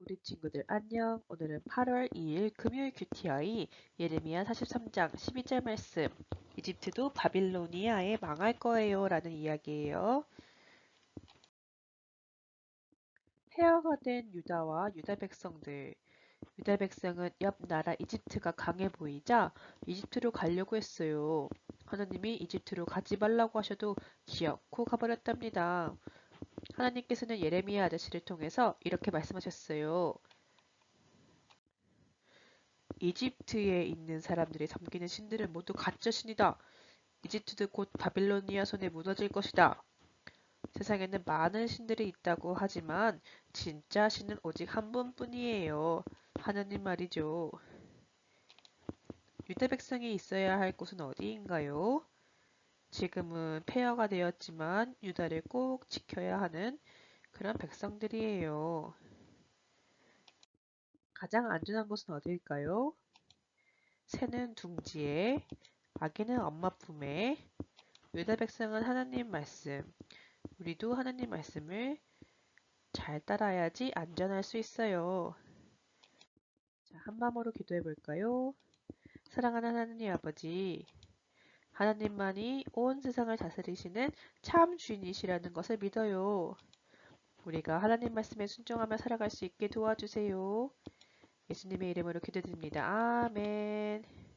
우리 친구들 안녕. 오늘은 8월 2일 금요일 QTI 예레미야 43장 12절 말씀. 이집트도 바빌로니아에 망할 거예요 라는 이야기예요. 폐허가 된 유다와 유다 백성들. 유다 백성은 옆 나라 이집트가 강해 보이자 이집트로 가려고 했어요. 하나님이 이집트로 가지 말라고 하셔도 기어코 가버렸답니다. 하나님께서는 예레미야 아저씨를 통해서 이렇게 말씀하셨어요. 이집트에 있는 사람들이 섬기는 신들은 모두 가짜 신이다. 이집트도 곧 바빌로니아 손에 무너질 것이다. 세상에는 많은 신들이 있다고 하지만 진짜 신은 오직 한 분뿐이에요. 하나님 말이죠. 유대 백성이 있어야 할 곳은 어디인가요? 지금은 폐허가 되었지만 유다를 꼭 지켜야 하는 그런 백성들이에요. 가장 안전한 곳은 어디일까요? 새는 둥지에, 아기는 엄마 품에, 유다 백성은 하나님 말씀, 우리도 하나님 말씀을 잘 따라야지 안전할 수 있어요. 자, 한마음으로 기도해 볼까요? 사랑하는 하나님 아버지, 하나님만이 온 세상을 다스리시는 참 주인이시라는 것을 믿어요. 우리가 하나님 말씀에 순종하며 살아갈 수 있게 도와주세요. 예수님의 이름으로 기도드립니다. 아멘.